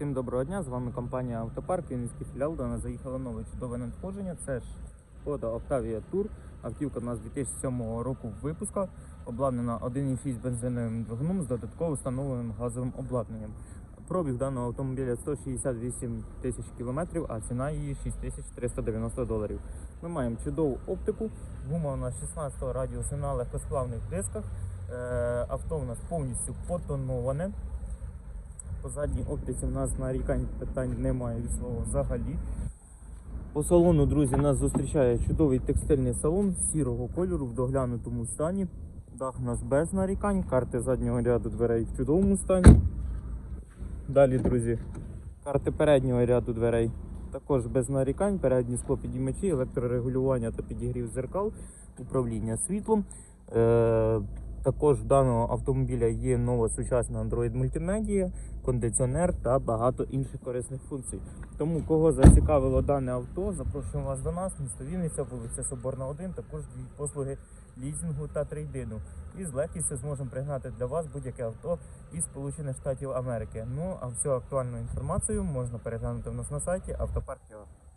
Всім доброго дня, з вами компанія Автопарк, Вінницький філіал. До нас заїхало нове чудове надходження. Це ж Шкода Octavia Tour. Автівка у нас 2007 року випуска, обладнана 1,6 бензиновим двигуном з додатково встановленим газовим обладнанням. Пробіг даного автомобіля 168 тисяч кілометрів, а ціна її 6390 доларів. Ми маємо чудову оптику. Гума у нас 16 радіусу на легкосплавних дисках. Е, Авто у нас повністю потоноване. По задній оптиці в нас нарікань питань немає від слова взагалі. По салону, друзі, нас зустрічає чудовий текстильний салон сірого кольору в доглянутому стані. Дах у нас без нарікань, карти заднього ряду дверей в чудовому стані. Далі, друзі, карти переднього ряду дверей також без нарікань, передні склопідіймачі, електрорегулювання та підігрів зеркал, управління світлом. Також в даного автомобіля є нова сучасна Android мультимедія, кондиціонер та багато інших корисних функцій. Тому кого зацікавило дане авто, запрошуємо вас до нас, місто Вінниця, вулиця Соборна 1, також дві послуги лізингу та трейдину. І з легкістю зможемо пригнати для вас будь-яке авто із Сполучених Штатів Америки. Ну а всю актуальну інформацію можна переглянути в нас на сайті Автопарк.ua.